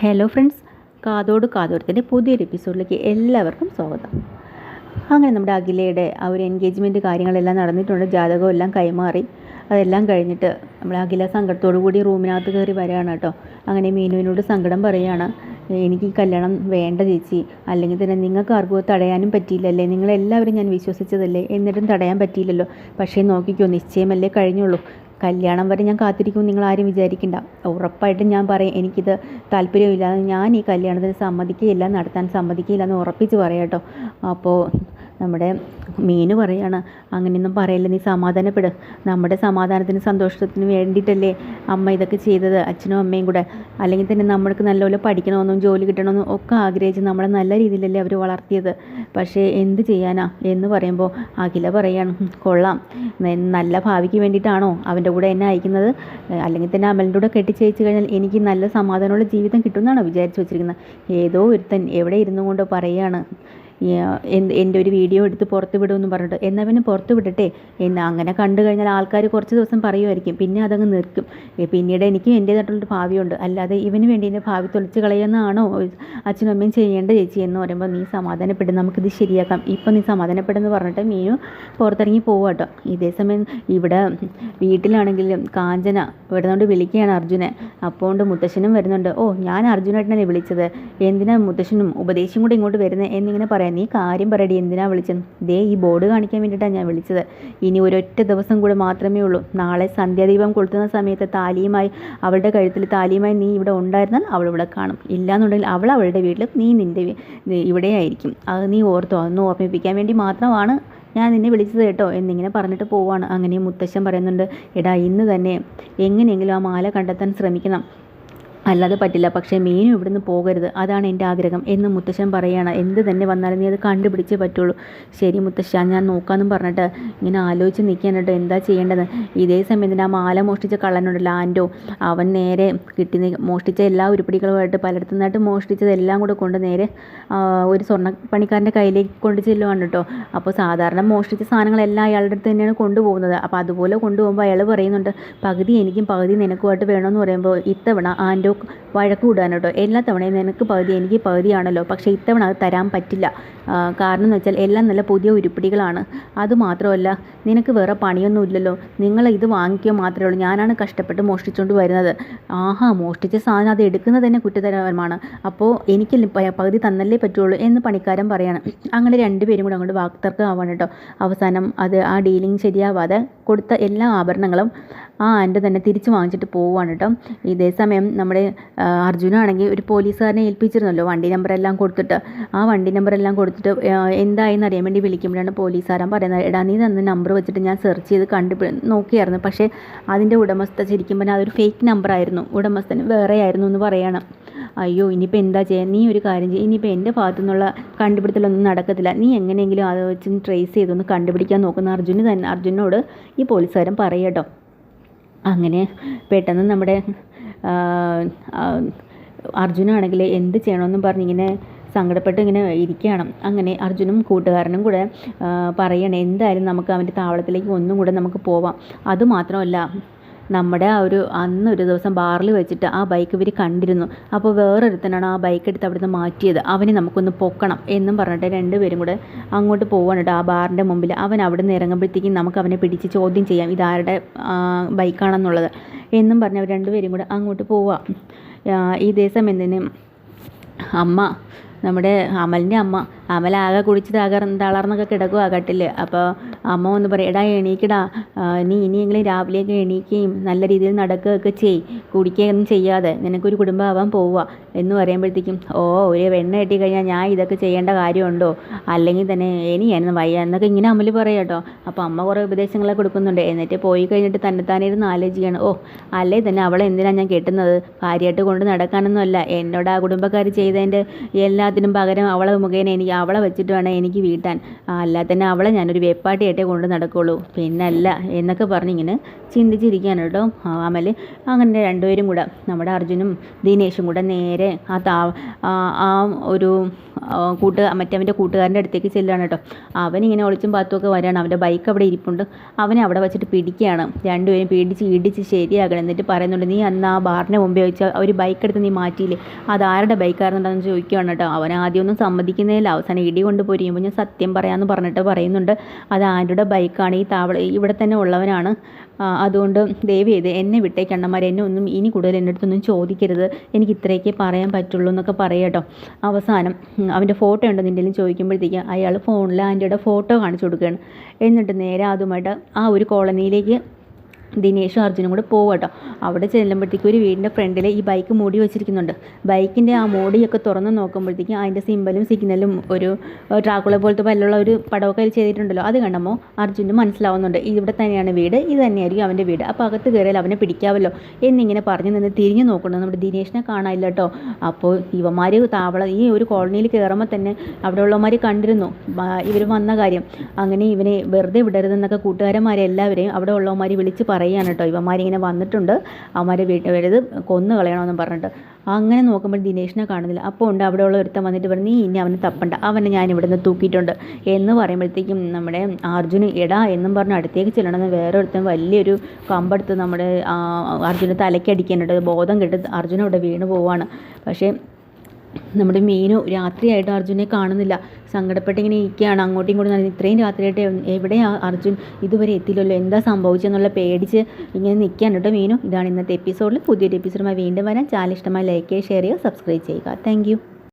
Hello friends കാതോട് കാതോരത്തിന്റെ പുതിയൊരു എപ്പിസോഡിലേക്ക് എല്ലാവർക്കും സ്വാഗതം. അങ്ങനെ നമ്മുടെ അഖിലയുടെ ആ ഒരു എൻഗേജ്മെന്റ് കാര്യങ്ങളെല്ലാം നടന്നിട്ടുണ്ട്. ജാതകം എല്ലാം കൈമാറി. അതെല്ലാം കഴിഞ്ഞിട്ട് നമ്മൾ അഖില സങ്കടത്തോടു കൂടി റൂമിനകത്ത് കയറി വരികയാണ് കേട്ടോ. അങ്ങനെ മീനുവിനോട് സങ്കടം പറയുകയാണ്. എനിക്ക് കല്യാണം വേണ്ട ചേച്ചി. അല്ലെങ്കിൽ തന്നെ നിങ്ങൾക്ക് ആർക്കും തടയാനും പറ്റിയില്ലല്ലേ? നിങ്ങളെല്ലാവരും ഞാൻ വിശ്വസിച്ചതല്ലേ? എന്നിട്ടും തടയാൻ പറ്റിയില്ലല്ലോ. പക്ഷേ നോക്കിക്കോ നിശ്ചയമല്ലേ കഴിഞ്ഞുള്ളൂ. കല്യാണം വരെ ഞാൻ കാത്തിരിക്കും നിങ്ങൾ ആരും വിചാരിക്കണ്ട. ഉറപ്പായിട്ടും ഞാൻ പറയും എനിക്കിത് താല്പര്യമില്ല. ഞാൻ ഈ കല്യാണത്തിന് സമ്മതിക്കുകയില്ല നടത്താൻ സമ്മതിക്കുകയില്ല എന്ന് ഉറപ്പിച്ച് പറയാം കേട്ടോ. അപ്പോൾ നമ്മുടെ മീനു പറയാണ് അങ്ങനെയൊന്നും പറയില്ല നീ സമാധാനപ്പെട്. നമ്മുടെ സമാധാനത്തിനും സന്തോഷത്തിനും വേണ്ടിയിട്ടല്ലേ അമ്മ ഇതൊക്കെ ചെയ്തത് അച്ഛനും അമ്മയും കൂടെ. അല്ലെങ്കിൽ തന്നെ നമ്മൾക്ക് നല്ലപോലെ പഠിക്കണമെന്നും ജോലി കിട്ടണമെന്നും ഒക്കെ ആഗ്രഹിച്ച് നമ്മളെ നല്ല രീതിയിലല്ലേ അവർ വളർത്തിയത്. പക്ഷേ എന്ത് ചെയ്യാനാ? എന്ന് പറയുമ്പോൾ അഖില പറയാണ് കൊള്ളാം. നല്ല ഭാവിക്ക് വേണ്ടിയിട്ടാണോ അവന്റെ കൂടെ എന്നെ അയക്കുന്നത്? അല്ലെങ്കിൽ തന്നെ അമലിന്റെ കൂടെ കെട്ടിച്ചയച്ച് കഴിഞ്ഞാൽ എനിക്ക് നല്ല സമാധാനമുള്ള ജീവിതം കിട്ടുമെന്നാണോ വിചാരിച്ചു വെച്ചിരിക്കുന്നത്? ഏതോ ഒരുത്തൻ എവിടെ ഇരുന്നു കൊണ്ട് പറയുകയാണ് എന്റെ ഒരു വീഡിയോ എടുത്ത് പുറത്ത് വിടുമെന്ന് പറഞ്ഞിട്ട്. എന്നാൽ പിന്നെ പുറത്ത് വിടട്ടെ. എന്ന് അങ്ങനെ കണ്ടു കഴിഞ്ഞാൽ ആൾക്കാർ കുറച്ച് ദിവസം പറയുമായിരിക്കും. പിന്നെ അതങ്ങ് നിൽക്കും ഏ, പിന്നീട് എനിക്കും എന്റേതായിട്ടുള്ളൊരു ഭാവിയുണ്ട്. അല്ലാതെ ഇവന് വേണ്ടി എന്റെ ഭാവി തൊളിച്ച് കളയുന്നതാണോ? അച്ഛനും അമ്മയും ചെയ്യേണ്ട ചേച്ചി എന്ന് പറയുമ്പോൾ നീ സമാധാനപ്പെടും. നമുക്കിത് ശരിയാക്കാം. ഇപ്പം നീ സമാധാനപ്പെടുമെന്ന് പറഞ്ഞിട്ട് മീനു പുറത്തിറങ്ങി പോവാട്ടോ ഇതേ സമയം ഇവിടെ വീട്ടിലാണെങ്കിലും കാഞ്ചന ഇവിടെ നിന്നുകൊണ്ട് വിളിക്കുകയാണ് അർജുനെ. അപ്പോൾ കൊണ്ട് മുത്തശ്ശനും വരുന്നുണ്ട്. ഓ ഞാൻ അർജുനായിട്ടാണ് വിളിച്ചത്? എന്തിനാ മുത്തശ്ശനും ഉപദേശം കൂടി ഇങ്ങോട്ട് വരുന്നത് എന്നിങ്ങനെ പറയാം നീ കാര്യം പറയടി എന്തിനാണ് വിളിച്ചത്? ദേ ഈ ബോർഡ് കാണിക്കാൻ വേണ്ടിയിട്ടാണ് ഞാൻ വിളിച്ചത്. ഇനി ഒരൊറ്റ ദിവസം കൂടെ മാത്രമേ ഉള്ളൂ. നാളെ സന്ധ്യാദീപം കൊളുത്തുന്ന സമയത്ത് താലിയുമായി അവളുടെ കഴുത്തിൽ താലിയുമായി നീ ഇവിടെ ഉണ്ടായിരുന്നാൽ അവൾ ഇവിടെ കാണും. ഇല്ലാന്നുണ്ടെങ്കിൽ അവൾ അവളുടെ വീട്ടിൽ നീ നിന്റെ ഇവിടെയായിരിക്കും. അത് നീ ഓർത്തോ. അതൊന്ന് ഓർമ്മിപ്പിക്കാൻ വേണ്ടി മാത്രമാണ് ഞാൻ നിന്നെ വിളിച്ചത് കേട്ടോ. എന്നിങ്ങനെ പറഞ്ഞിട്ട് പോവാണ്. അങ്ങനെ മുത്തശ്ശൻ പറയുന്നുണ്ട് എടാ ഇന്ന് തന്നെ എങ്ങനെയെങ്കിലും ആ മാല കണ്ടെത്താൻ ശ്രമിക്കണം. അല്ലാതെ പറ്റില്ല. പക്ഷേ മീനും ഇവിടുന്ന് പോകരുത്. അതാണ് എന്റെ ആഗ്രഹം എന്ന് മുത്തശ്ശൻ പറയുകയാണ് എന്ത് തന്നെ വന്നാലും നീ അത് കണ്ടുപിടിച്ചേ പറ്റുള്ളൂ. ശരി മുത്തശ്ശ ഞാൻ നോക്കാമെന്നും പറഞ്ഞിട്ട് ഇങ്ങനെ ആലോചിച്ച് നിൽക്കാനായിട്ട് എന്താ ചെയ്യേണ്ടത്? ഇതേ സമയത്തിന് ആ മാല മോഷ്ടിച്ച കള്ളനുണ്ടല്ലോ ആന്റോ അവൻ നേരെ കിട്ടി മോഷ്ടിച്ച എല്ലാ ഉരുപ്പടികളുമായിട്ട് പലയിടത്തു നിന്നായിട്ട് മോഷ്ടിച്ചതെല്ലാം കൂടെ കൊണ്ട് നേരെ ഒരു സ്വർണ പണിക്കാരന്റെ കയ്യിലേക്ക് കൊണ്ട് ചെല്ലുവാണ് കേട്ടോ. അപ്പോൾ സാധാരണ മോഷ്ടിച്ച സാധനങ്ങളെല്ലാം അയാളുടെ അടുത്ത് തന്നെയാണ് കൊണ്ടുപോകുന്നത്. അപ്പോൾ അതുപോലെ കൊണ്ടുപോകുമ്പോൾ അയാൾ പറയുന്നുണ്ട് പകുതി എനിക്കും പകുതി നിനക്കുമായിട്ട് വേണമെന്ന് പറയുമ്പോൾ ഇത്തവണ ആന്റോ വഴക്ക് കൂടാൻ കേട്ടോ. എല്ലാ തവണയും നിനക്ക് പകുതി എനിക്ക് പകുതിയാണല്ലോ. പക്ഷേ ഇത്തവണ അത് തരാൻ പറ്റില്ല. കാരണം എന്ന് വെച്ചാൽ എല്ലാം നല്ല പുതിയ ഉരുപ്പിടികളാണ്. അതുമാത്രമല്ല നിനക്ക് വേറെ പണിയൊന്നും ഇല്ലല്ലോ. നിങ്ങൾ ഇത് വാങ്ങിക്കുക മാത്രമേ ഉള്ളൂ. ഞാനാണ് കഷ്ടപ്പെട്ട് മോഷ്ടിച്ചുകൊണ്ട് വരുന്നത്. ആഹാ മോഷ്ടിച്ച സാധനം അത് എടുക്കുന്നത് തന്നെ കുറ്റതരമാണ് അപ്പോൾ എനിക്ക് പകുതി തന്നല്ലേ പറ്റുള്ളൂ എന്ന് പണിക്കാരൻ പറയാണ്. അങ്ങനെ രണ്ടുപേരും കൂടെ അങ്ങോട്ട് വാക്തർക്കം ആവാണ് കേട്ടോ. അവസാനം അത് ആ ഡീലിംഗ് ശരിയാവാതെ കൊടുത്ത എല്ലാ ആഭരണങ്ങളും ആ ആന്റെ തന്നെ തിരിച്ച് വാങ്ങിച്ചിട്ട് പോവുകയാണ് കേട്ടോ. ഇതേ സമയം നമ്മുടെ ആ, അർജുനാണെങ്കിൽ ഒരു പോലീസുകാരനെ ഏൽപ്പിച്ചിരുന്നല്ലോ വണ്ടി നമ്പറെല്ലാം കൊടുത്തിട്ട്. ആ വണ്ടി നമ്പറെല്ലാം കൊടുത്തിട്ട് എന്തായെന്ന് അറിയാൻ വേണ്ടി വിളിക്കുമ്പോഴാണ് പോലീസുകാരൻ പറയുന്നത് എടാ നീ തന്ന നമ്പർ വെച്ചിട്ട് ഞാൻ സെർച്ച് ചെയ്ത് കണ്ടു നോക്കിയായിരുന്നു. പക്ഷേ അതിന്റെ ഉടമസ്ഥ ശരിക്കും പറഞ്ഞാൽ അതൊരു ഫേക്ക് നമ്പറായിരുന്നു ഉടമസ്ഥന് വേറെ ആയിരുന്നു എന്ന് പറയണം. അയ്യോ ഇനിയിപ്പോൾ എന്താ ചെയ്യാൻ നീ ഒരു കാര്യം ചെയ്യും. ഇനിയിപ്പോൾ എന്റെ ഭാഗത്തു നിന്നുള്ള കണ്ടുപിടുത്തലൊന്നും നടക്കത്തില്ല. നീ എങ്ങനെയെങ്കിലും അത് വെച്ച് ട്രേസ് ചെയ്തൊന്ന് കണ്ടുപിടിക്കാൻ നോക്കുന്ന അർജുന് തന്നെ അർജുനോട് ഈ പോലീസുകാരൻ പറയട്ടോ. അങ്ങനെ പെട്ടെന്ന് നമ്മുടെ അർജുനാണെങ്കിൽ എന്ത് ചെയ്യണമെന്നും പറഞ്ഞ് ഇങ്ങനെ സങ്കടപ്പെട്ട് ഇങ്ങനെ ഇരിക്കുകയാണ് അങ്ങനെ അർജുനും കൂട്ടുകാരനും കൂടെ പറയണേ എന്തായാലും നമുക്ക് അവന്റെ താവളത്തിലേക്ക് ഒന്നും കൂടെ നമുക്ക് പോവാം. അതുമാത്രമല്ല നമ്മുടെ ആ ഒരു അന്ന് ഒരു ദിവസം ബാറിൽ വെച്ചിട്ട് ആ ബൈക്ക് ഇവർ കണ്ടിരുന്നു. അപ്പോൾ വേറൊരുത്തനാണ് ആ ബൈക്ക് എടുത്ത് അവിടുന്ന് മാറ്റിയത്. അവനെ നമുക്കൊന്ന് പൊക്കണം എന്നും പറഞ്ഞിട്ട് രണ്ടുപേരും കൂടെ അങ്ങോട്ട് പോവാണ് ആ ബാറിന്റെ മുമ്പിൽ. അവൻ അവിടെ നിന്ന് ഇറങ്ങുമ്പോഴത്തേക്കും നമുക്ക് അവനെ പിടിച്ച് ചോദ്യം ചെയ്യാം ഇതാരുടെ ബൈക്കാണെന്നുള്ളത് എന്നും പറഞ്ഞ് അവർ രണ്ടുപേരും കൂടെ അങ്ങോട്ട് പോവാം. ഇതേ സമയം തന്നെ അമ്മ നമ്മുടെ അമലിന്റെ അമ്മ അമലാകെ കുടിച്ച് തകർ തളർന്നൊക്കെ കിടക്കുക കട്ടിൽ. അപ്പോൾ അമ്മ ഒന്ന് പറയും എടാ എണീക്കടാ. നീ ഇനിയെങ്കിലും രാവിലെയൊക്കെ എണീക്കുകയും നല്ല രീതിയിൽ നടക്കുകയൊക്കെ ചെയ് കുടിക്കുകയൊന്നും ചെയ്യാതെ. നിനക്കൊരു കുടുംബമാവാൻ പോവുക. എന്ന് പറയുമ്പോഴത്തേക്കും ഓ ഒരു വെണ്ണ കെട്ടി കഴിഞ്ഞാൽ ഞാൻ ഇതൊക്കെ ചെയ്യേണ്ട കാര്യമുണ്ടോ? അല്ലെങ്കിൽ തന്നെ എനിക്കായിരുന്നു വയ്യ. എന്നൊക്കെ ഇങ്ങനെ അമ്മൽ പറയാം കേട്ടോ. അപ്പോൾ അമ്മ കുറേ ഉപദേശങ്ങളെ കൊടുക്കുന്നുണ്ട്. എന്നിട്ട് പോയി കഴിഞ്ഞിട്ട് തന്നെത്താനെ ഇരുന്ന് ആലോചിക്കുകയാണ്. ഓ അല്ലേ തന്നെ അവളെ എന്തിനാണ് ഞാൻ കെട്ടുന്നത്? കാര്യമായിട്ട് കൊണ്ട് നടക്കാനൊന്നുമല്ല. എന്നോട് ആ കുടുംബക്കാർ ചെയ്തതിന്റെ എല്ലാത്തിനും പകരം അവളെ മുഖേന എനിക്ക് അവളെ വെച്ചിട്ട് വേണം എനിക്ക് വീട്ടാൻ. അല്ലാതെ തന്നെ അവളെ ഞാനൊരു വെപ്പാട്ടിയായിട്ടേ കൊണ്ട് നടക്കുള്ളൂ. പിന്നല്ല എന്നൊക്കെ പറഞ്ഞിങ്ങനെ ചിന്തിച്ചിരിക്കുകയാണ് കേട്ടോ. ആമൽ അങ്ങനെ രണ്ടുപേരും കൂടെ നമ്മുടെ അർജുനും ദിനേശും കൂടെ നേരെ ആ താ ആ ഒരു കൂട്ട് മറ്റേ അവന്റെ കൂട്ടുകാരന്റെ അടുത്തേക്ക് ചെല്ലുകയാണ് കേട്ടോ. അവനിങ്ങനെ ഒളിച്ചും പാത്തുമൊക്കെ വരികയാണ്. അവന്റെ ബൈക്ക് അവിടെ ഇരിപ്പുണ്ട്. അവനെ അവിടെ വെച്ചിട്ട് പിടിക്കുകയാണ്. രണ്ടുപേരും പിടിച്ച് ഇടിച്ച് ശരിയാകണം. എന്നിട്ട് പറയുന്നുണ്ട് നീ അന്ന് ആ ബാറിന്റെ മുമ്പേ വെച്ച് ഒരു ബൈക്ക് എടുത്ത് നീ മാറ്റിയില്ലേ? അത് ആരുടെ ബൈക്കായിരുന്നുണ്ടെന്ന് ചോദിക്കുകയാണ് കേട്ടോ. അവൻ ആദ്യമൊന്നും സമ്മതിക്കുന്നതില്ല അവസാനം ഇടി കൊണ്ട് പൊരിയുമ്പോൾ ഞാൻ സത്യം പറയാമെന്ന് പറഞ്ഞിട്ട് പറയുന്നുണ്ട് അത് ആരുടെ ബൈക്കാണ് ഈ താവള ഇവിടെ തന്നെ ഉള്ളവനാണ്. അതുകൊണ്ട് ദയവ് ചെയ്ത് എന്നെ വിട്ടേക്ക് അണ്ണന്മാർ എന്നെ ഒന്നും ഇനി കൂടുതൽ എന്റെ അടുത്തൊന്നും ചോദിക്കരുത്. എനിക്ക് ഇത്രയൊക്കെ പറയാൻ പറ്റുള്ളൂ എന്നൊക്കെ പറയാം കേട്ടോ. അവസാനം അവന്റെ ഫോട്ടോ ഉണ്ടോ നിന്റെലും ചോദിക്കുമ്പോഴത്തേക്ക് അയാൾ ഫോണിൽ ആന്റിയുടെ ഫോട്ടോ കാണിച്ചു കൊടുക്കുകയാണ്. എന്നിട്ട് നേരെ അതുമായിട്ട് ആ ഒരു കോളനിയിലേക്ക് ദിനേഷും അർജുനും കൂടെ പോകും കേട്ടോ അവിടെ ചെല്ലുമ്പോഴത്തേക്കും ഒരു വീടിന്റെ ഫ്രണ്ടിൽ ഈ ബൈക്ക് മൂടി വെച്ചിരിക്കുന്നുണ്ട്. ബൈക്കിന്റെ ആ മൂടിയൊക്കെ തുറന്ന് നോക്കുമ്പോഴത്തേക്കും അതിന്റെ സിമ്പലും സിഗ്നലും ഒരു ട്രാക്കുള പോലത്തെ പല്ലുള്ള ഒരു പടമൊക്കെ ചെയ്തിട്ടുണ്ടല്ലോ. അത് കണ്ടപ്പോൾ അർജുനും മനസ്സിലാവുന്നുണ്ട് ഇവിടെ തന്നെയാണ് വീട് ഇത് തന്നെയായിരിക്കും അവന്റെ വീട്. അപ്പോൾ അകത്ത് കയറിയാൽ അവനെ പിടിക്കാമല്ലോ എന്നിങ്ങനെ പറഞ്ഞു നിന്ന് തിരിഞ്ഞു നോക്കണം നമ്മുടെ ദിനേഷിനെ കാണാനില്ല കേട്ടോ അപ്പോൾ ഇവന്മാർ താവള ഈ ഒരു കോളനിയിൽ കയറുമ്പോൾ തന്നെ അവിടെ ഉള്ളവന്മാർ കണ്ടിരുന്നു ഇവർ വന്ന കാര്യം. അങ്ങനെ ഇവനെ വെറുതെ വിടരുതെന്നൊക്കെ കൂട്ടുകാരന്മാരെ എല്ലാവരെയും അവിടെ ഉള്ളവന്മാർ വിളിച്ച് പറയുകയാണ് കേട്ടോ ഇവന്മാരിങ്ങനെ വന്നിട്ടുണ്ട്. അവന്മാരെ വീട്ടിൽ വരുത് കൊന്നു കളയണമെന്ന് പറഞ്ഞിട്ട്. അങ്ങനെ നോക്കുമ്പോൾ ദിനേഷിനെ കാണുന്നില്ല. അപ്പോൾ ഉണ്ട് അവിടെ ഉള്ള ഒരുത്തൻ വന്നിട്ട് പറഞ്ഞു നീ ഇനി അവനെ തപ്പണ്ട. അവനെ ഞാൻ ഇവിടുന്ന് തൂക്കിയിട്ടുണ്ട്. എന്ന് പറയുമ്പോഴത്തേക്കും നമ്മുടെ അർജുന് എടാ എന്നും പറഞ്ഞ് അടുത്തേക്ക് ചെല്ലണമെന്ന് വേറെ വലിയൊരു കമ്പെടുത്ത് നമ്മുടെ തലയ്ക്ക് തലയ്ക്കടിക്കാനുണ്ട് ബോധം കെട്ട് അർജുന അവിടെ വീണ് പോവാണ്. പക്ഷേ നമ്മുടെ മീനു രാത്രിയായിട്ട് അർജുനെ കാണുന്നില്ല. സങ്കടപ്പെട്ട് ഇങ്ങനെ ഇരിക്കുകയാണ്. അങ്ങോട്ടും ഇങ്ങോട്ടും ഇത്രയും രാത്രിയായിട്ട് എവിടെയാ അർജുൻ ഇതുവരെ എത്തില്ലല്ലോ എന്താ സംഭവിച്ചെന്നുള്ള പേടിച്ച് ഇങ്ങനെ നിൽക്കുകയാണ് കേട്ടോ മീനു. ഇതാണ് ഇന്നത്തെ എപ്പിസോഡിൽ പുതിയൊരു എപ്പിസോഡുമായി വീണ്ടും വരാൻ ചാനൽ ഇഷ്ടമായി ലൈക്ക് ചെയ്യുക ഷെയർ ചെയ്യുക. സബ്സ്ക്രൈബ് ചെയ്യുക താങ്ക്